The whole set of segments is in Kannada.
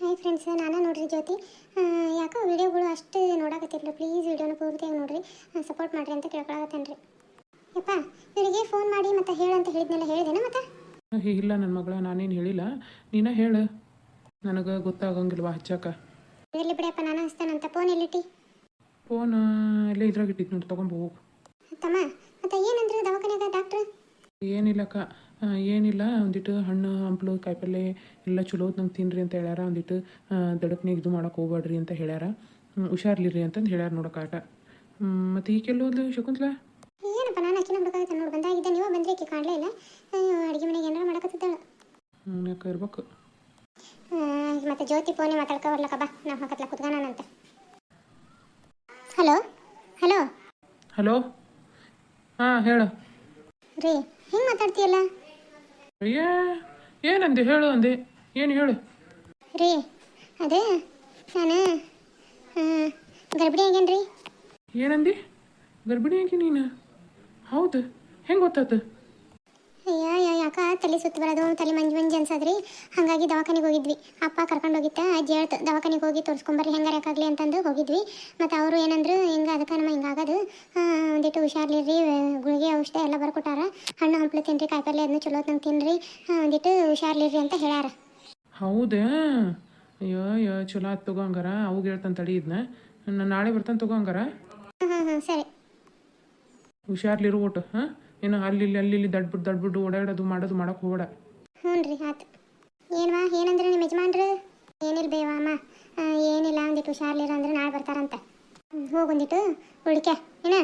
ಹಾಯ್ ಫ್ರೆಂಡ್ಸ್ ನಾನು ನೋಡ್ರಿ ಜ್ಯೋತಿ. ಯಾಕೋ ವಿಡಿಯೋಗಳು ಅಷ್ಟು ನೋಡಕತ್ತಿಲ್ಲ ಪ್ಲೀಸ್ ವೀಡಿಯೋನ ಪೂರ್ತಿಯಾಗಿ ನೋಡ್ರಿ. ಸಪೋರ್ಟ್ ಮಾಡ್ರಿ ಅಂತ ಕೇಳ್ಕೊಳಕತ್ತೇನೆ ರೀ ಯಪ್ಪ ಇವರಿಗೆ ಫೋನ್ ಮಾಡಿ ಮತ್ತೆ ಹೇಳಂತ ಹೇಳಿದ್ನೆಲ್ಲ ಹೇಳಿದೇನ ಮತ್ತೆ? ಇಲ್ಲ ನನ್ನ ಮಗಳ ನಾನೇನು ಹೇಳಿಲ್ಲ. ನೀನ ಹೇಳು. ನನಗೆ ಗೊತ್ತಾಗಂಗಿಲ್ವಾ ಹಚ್ಚಾಕ? ಇರಲಿ ಬಿಡಪ್ಪ ನಾನು ಹಚ್ತಾನಂತ ಫೋನ್ ಎಲ್ಲಿಟ್ಟಿ ಫೋನ್ ಇಲ್ಲೇ ಇದ್ರಾಗ ಇಟ್ಟಿದ್ದು ನೋಡಿ ತಗೊಂಡು ಹೋಗು. ತಮ್ಮ ಮತ್ತೆ ಏನಂದ್ರೆ ದವಾಖಾನೆಗೆ ಡಾಕ್ಟ್ರು ಏನಿಲ್ಲಕ್ಕ ಏನಿಲ್ಲ ಒಂದಿಟ್ಟು ಹಣ್ಣು ಹಂಪ್ಲು ಕಾಯಿಪಲ್ಲೆ ಎಲ್ಲ ಚಲೋ ನಂಗೆ ತಿನ್ನಿರಿ ಅಂತ ಹೇಳ್ಯಾರ. ಒಂದಿಟ್ಟು ದಡಪ್ನಿಗೆ ಇದು ಮಾಡೋಕೆ ಹೋಗ್ಬೇಡ್ರಿ ಅಂತ ಹೇಳ್ಯಾರ. ಹುಷಾರ್ಲಿರಿ ಅಂತಂದು ಹೇಳ್ಯಾರ ನೋಡೋಕೆ ಆಟ. ಮತ್ತು ಕೆಲವೊಂದು ಶಕುಂತ್ಲಾ? ಏನಪ್ಪ ನಾನು ಅಕ್ಕಿನ ಹುಡುಕಾಗತ್ತೆ ನೋಡಿ ಬಂದಾಗಿದ್ದೆ ನೀವು ಬಂದ್ರೆ ಆಕಿ ಕಾಣಲೇ ಇಲ್ಲ. ಅಡುಗೆ ಮನೆಗೆ ಏನಾರು ಮಾಡಕತ್ತಿದ್ದಾಳೆ. ಯಾಕೆ ಇರ್ಬೇಕು. ಮತ್ತೆ ಜ್ಯೋತಿ ಫೋನೇ ಮಾತಾಡ್ಕೊಬರ್ಲಕ್ಕ ಬಾ. ನಾವು ಹಾಕತ್ಲ ಕುತ್ಕೊಳ್ಳೋಣಂತೆ ಹಲೋ? ಹಲೋ? ಹಲೋ? ಹಾಂ ಹೇಳು. ರೀ ಹೆಂಗೆ ಮಾತಾಡ್ತೀಯಲ್ಲ? ಅಯ್ಯ ಏನಂದೆ ಹೇಳು ಅಂದೆ. ಏನು ಹೇಳು? ರೀ ಅದೇ ನಾನು ಗರ್ಭಿಣಿ ಆಗೇನ್ರಿ ಏನಂದಿ? ಗರ್ಭಿಣಿ ಆಗಿ ನೀನು? ಹೌದು ಹೆಂಗೆ ಗೊತ್ತಾತು? ಯಾ ತಲೆ ಸುತ್ತ ಬರೋದು ತಲೆ ಮಂಜು ಮಂಜು ಅನ್ಸದ್ರಿ. ಹಾಗಾಗಿ ದವಾಖಾನೆಗೆ ಹೋಗಿದ್ವಿ. ಅಪ್ಪ ಕರ್ಕೊಂಡು ಹೋಗಿತ್ತ ಅಜ್ಜಿ ಹೇಳ್ತು ದವಾಖಾನೆಗೆ ಹೋಗಿ ತೋರಿಸ್ಕೊಂಬರ್ರಿ ಹೆಂಗಾರ ಯಾಕಾಗ್ಲಿ ಅಂತಂದು ಹೋಗಿದ್ವಿ. ಮತ್ತು ಅವರು ಏನಂದ್ರು ಹಿಂಗೆ ಅದಕ್ಕೆ ನಮ್ಮ ಹಿಂಗಾಗದು ಒಂದಿಟ್ಟು ಹುಷಾರ್ಲಿರಿ ಗುಳಿಗೆ ಔಷಧ ಎಲ್ಲ ಬರ್ಕೊಟ್ಟಾರ. ಹಣ್ಣು ಹಂಪ್ಲು ತಿನ್ರಿ ಕಾಯಿಪಲ್ಲೆ ಅದನ್ನ ಚಲೋ ತಂದು ತಿನ್ರಿ. ಒಂದಿಟ್ಟು ಹುಷಾರ್ಲಿರಿ ಅಂತ ಹೇಳ್ಯಾರ. ಹೌದಾ? ಅಯ್ಯೋ ಅಯ್ಯೋ ಚಲೋ ಆತು ತಗೋ ಹಂಗಾರ. ಅವಾಗ ಹೇಳ್ತಾನೆ ತಡಿ ಇದನ್ನ ನಾನು ನಾಳೆ ಬರ್ತಾನೆ ತಗೋ ಹಂಗಾರ. ಹಾಂ ಹಾಂ ಹಾಂ ಸರಿ. ಹುಷಾರ್ಲಿರು ಊಟ ಹಾಂ? ಏನು ಅಲ್ಲಿ ಇಲ್ಲಿ ಅಲ್ಲಿ ಇಲ್ಲಿ ದಡ್ಬಿಟ್ಟು ದಡ್ಬಿಟ್ಟು ಓಡಾಡೋದು ಮಾಡೋದು ಮಾಡಕ್ಕೆ ಹೋಗಬೇಡ. ಹ್ಞೂ ರೀ ಆತು ಏನ್ವಾ ಏನಂದ್ರೆ ನಿಮ್ಮ ಯಜಮಾನ್ರು? ಏನಿಲ್ಲ ಬೇವ ಅಮ್ಮ? ಏನಿಲ್ಲ ಒಂದಿಟ್ಟು ಹುಷಾರ್ಲಿರ ಅಂದ್ರೆ ನಾಳೆ ಬರ್ತಾರಂತ. ಹೋಗೊಂದಿಟ್ಟು ಹುಳಿಕೆ ಏನ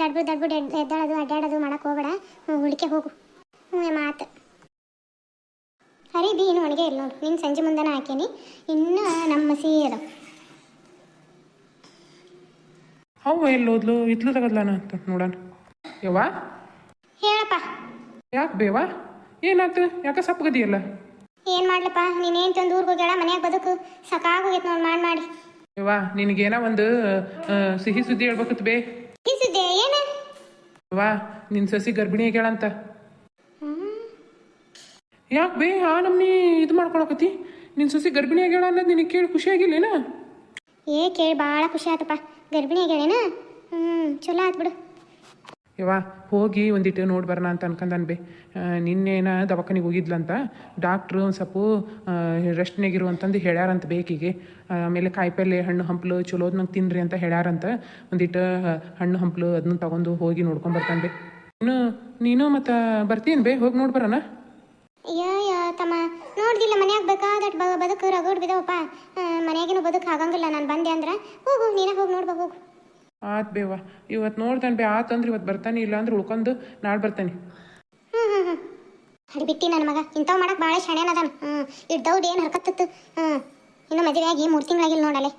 ದಡ್ಬಿಟ್ಟು ದಡ್ಬಿಟ್ಟು ಎದ್ದಾಡೋದು ಅಡ್ಡಾಡೋದು ಮಾಡಕ್ಕೆ ಹೋಗಬೇಡ. ಹುಳಿಕೆ ಹೋಗು. ಹ್ಞೂ ಮಾತು ಹರಿ ಬಿ ಇನ್ನು ಒಣಗೆ ಇಲ್ಲ ನೋಡು. ನೀನು ಸಂಜೆ ಮುಂದನ ಹಾಕೇನಿ ಇನ್ನು ನಮ್ಮ ಸೀರೆ ಹೌ ಎಲ್ಲಿ ಎಲ್ಲೋದ್ಲು ಇತ್ಲು ತಗದ್ಲಾನ ಅಂತ ನೋಡೋಣ. ಯವ್ವ? ಹೇಳಪ್ಪ. ಯಾಕೆ ಬೇವಾ? ಏನಾಯ್ತು? ಯಾಕೆ ಸಪ್ಪಗದಿಯಲ್ಲ ಏನು ಮಾಡ್ಲಪ್ಪ? ನೀನೇನು ತಂದು ಊರಿಗೆ ಹೋಗ್ಯಾಳ? ಮನ್ಯಾಗ ಬದುಕು. ಸಾಕಾಗೋಗೈತೆ ನೋಡಿ ಮಾಡಿ ಮಾಡಿ. ಯವ್ವ ನಿನಗೇನ ಒಂದು ಸಿಹಿ ಸುದ್ದಿ ಹೇಳ್ಬೇಕತ್ ಬೇ. ಸಿಹಿ ಸುದ್ದಿ? ಏನು? ವಾ ನಿನ್ನ ಸಸಿ ಗರ್ಭಿಣಿ ಆಗ್ಯಾಳ ಅಂತ ಯಾಕೆ ಬೇ? ಆ ನಮ್ನಿ ಇದು ಮಾಡ್ಕೊಳಕತಿ ನಿನ್ನ ಸಸಿ ಗರ್ಭಿಣಿ ಆಗ್ಯಾಳ ಅನ್ನೋದು ನಿನಗೆ ಕೇಳಿ ಖುಷಿ ಆಗಿಲ್ಲೇನ? ಏ ಕೇಳಿ ಭಾಳ ಖುಷಿ ಆತಪ್ಪ. ಗರ್ಭಿಣಿ ಆಗ್ಯಾಳೇನ? ಹ್ಞೂ ಚಲೋ ಆತ್ ಬಿಡು. ಯವ್ವ, ಹೋಗಿ ಒಂದಿಟ್ಟು ನೋಡಿ ಬರೋಣ ಅಂತ ಅನ್ಕಂದನ್ ಬೇ. ನಿನ್ನೇನ ದವಾಖಾನಿಗೆ ಹೋಗಿದ್ಲಂತ, ಡಾಕ್ಟ್ರು ಒಂದು ಸ್ವಲ್ಪ ರೆಸ್ಟ್ನಾಗಿರು ಅಂತಂದು ಹೇಳ್ಯಾರಂತ ಬೇಕಿಗೆ. ಆಮೇಲೆ ಕಾಯಿಪಲ್ಲೆ, ಹಣ್ಣು ಹಂಪ್ಲು ಚಲೋದ್ ನಂಗೆ ತಿನ್ರಿ ಅಂತ ಹೇಳ್ಯಾರಂತ. ಒಂದಿಟ್ಟು ಹಣ್ಣು ಹಂಪ್ಲು ಅದನ್ನ ತಗೊಂಡು ಹೋಗಿ ನೋಡ್ಕೊಂಡು ಬರ್ತಾನೆ ಬೇ. ಇನ್ನು ನೀನು ಮತ್ತು ಬರ್ತೀನಿ ಬೇ, ಹೋಗಿ ನೋಡಿ ಬರೋಣ. ಅಯ್ಯೋ ತಮ್ಮ, ನೋಡ್ದಿಲ್ಲ, ಮನ್ಯಾಗ ಬೇಕಾದಟ್ ಬದುಕು ರಗೋಡ್ ಬಿದವಪ್ಪ ಮನ್ಯಾಗಿನ ಬದುಕು ಆಗಂಗಿಲ್ಲ, ನಾನು ಬಂದೆ ಅಂದ್ರೆ ಹೋಗು ನೀನೇ ಹೋಗಿ ನೋಡ್ಬೇಕು ಹೋಗು. ಆತ್ ಬೇವ ಇವತ್ತು ನೋಡ್ತಾನೆ ಬೇ ಅಂದ್ರೆ ಇವತ್ತು ಬರ್ತಾನೆ ಇಲ್ಲ ಅಂದ್ರೆ ಉಳ್ಕೊಂಡು ನಾಳೆ ಬರ್ತಾನೆ. ಬಿಟ್ಟಿ ನನ್ನ ಮಗ. ಇಂಥವು ಮಾಡಕ್ ಭಾಳ ಶಾಣೆನ ಅದಾನ. ಹ್ಞೂ ಇಟ್ಟು ಏನು ಹರ್ಕತ್ತಿತ್ತು. ಇನ್ನು ಮದುವೆ ಆಗಿ ಮೂರು ತಿಂಗಳಾಗಿಲ್ಲ ನೋಡಲೆ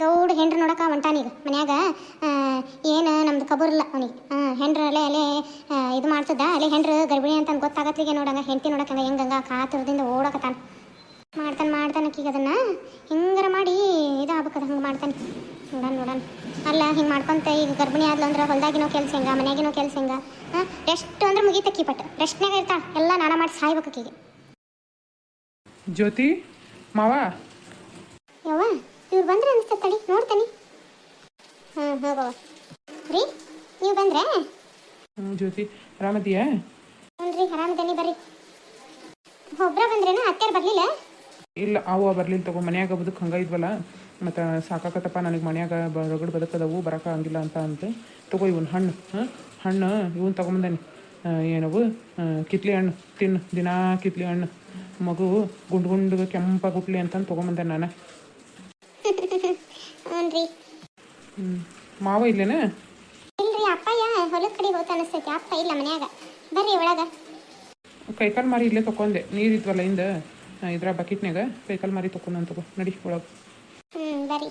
ದೌಡ್ ಹೆಂಡ್ರು ನೋಡಕ ಹೊಂಟಾನೀಗ ಮನ್ಯಾಗ. ಏನು ನಮ್ದು ಕಬೂರಿಲ್ಲ ಅವನಿಗೆ. ಹಾಂ ಅಲೆ ಅಲ್ಲೇ ಇದು ಮಾಡ್ತದ ಅಲೆ ಹೆಂಡ್ರು ಗರ್ಭಿಣಿ ಅಂತ ಗೊತ್ತಾಗತ್ಲಿಗೆ ನೋಡಂಗ. ಹೆಂಡತಿ ನೋಡಕ ಹೆಂಗಂಗ ಕಾತುರದಿಂದ ಓಡಕತ್ತಾನ. ಮಾಡ್ತಾನೆ ಮಾಡ್ತಾನೆ ಈಗ ಅದನ್ನ. ಹಿಂಗಾರ ಮಾಡಿ ಇದು ಆಗ್ಬೇಕದ ಹಂಗೆ ಮಾಡ್ತಾನೆ. ನೋಡಣ ನೋಡೋಣ. ಅಲ್ಲ ಹಿಂಗೆ ಮಾಡ್ಕೊಂತ ಈಗ ಗರ್ಭಿಣಿ ಆದ್ಲು ಅಂದ್ರೆ ಹೊಲ್ದಾಗಿನೋ ಕೆಲಸ ಹೆಂಗ ಮನ್ಯಾಗಿನೋ ಕೆಲಸ ಹೆಂಗ? ಹಾಂ? ರೆಸ್ಟ್ ಅಂದ್ರೆ ಮುಗೀತಕ್ಕಿ ಪಟ್ಟು ರೆಸ್ಟ್ನಾಗ ಇರ್ತಾಳ. ಎಲ್ಲ ನಾನ ಮಾಡಿ ಸಾಯ್ಬೇಕು ಆಕಿಗೆ. ಜ್ಯೋತಿ ಮಾವ? ಯವ್ವ ಇವ್ರು ಬಂದ್ರೆ ಅನ್ಸ್ತ ತಡಿ ನೋಡ್ತಾನೆ. ಹಾಂ ಹೋಗವ ರೀ ನೀವು ಬಂದ್ರೆ? ಹ್ಞೂ ಜ್ಯೋತಿ ಆರಾಮದಿಯಾ? ಹ್ಞೂ ಆರಾಮದೇನಿ ಬರ್ರಿ. ಒಬ್ರ ಬಂದ್ರೇನ ಅತ್ಯಾರು ಬರಲಿಲ್ಲ? ಇಲ್ಲ ಅವ ಬರ್ಲಿಲ್ಲ ತಗೋ ಮನ್ಯಾಗ ಬದುಕು ಹಂಗ ಇದ್ವಲ್ಲ ಮತ್ತು ಸಾಕಾಕತ್ತಪ್ಪ ನನಗೆ ಮನ್ಯಾಗ ಬ ರಗಡ್ ಬದುಕದವು ಬರಕ ಹಂಗಿಲ್ಲ ಅಂತ ಅಂತ. ತಗೋ ಇವನ್ ಹಣ್ಣು ಹಾಂ? ಹಣ್ಣು ಇವನ್ ತಗೊಂಬಂದಾನೆ. ಏನವು? ಕಿತ್ಲಿ ಹಣ್ಣು ತಿನ್ನು ದಿನಾ ಕಿತ್ಲಿ ಹಣ್ಣು. ಮಗು ಗುಂಡು ಗುಂಡು ಕೆಂಪ ಗುಟ್ಲಿ ಅಂತಂದು ತೊಗೊಂಬಂದೆ ನಾನು. ಮಾವ ಇಲ್ಲೇನ? ಇಲ್ರಿ ಅಪ್ಪಯ್ಯ ಹೊಲದ ಕಡೆ ಹೋಗ್ತಾ ಅನಿಸ್ತೈತಿ ಅಪ್ಪ ಇಲ್ಲ ಮನ್ಯಾಗ. ಬರ್ರಿ ಒಳಗ. ಕೈಕಾಲು ಮಾರಿ ಇಲ್ಲೇ ತಕೊಂಡೆ ನೀರು ಇದ್ವಲ್ಲ ಹಿಂದೆ? ಇದ್ರ ಬಕೆಟ್ನಾಗ ಕೈಕಾಲು ಮಾರಿ ತೊಗೊಂಡು ತಗೋ. ನಡಿ ಒಳಗೆ. ಹ್ಞೂ ಬರ್ರಿ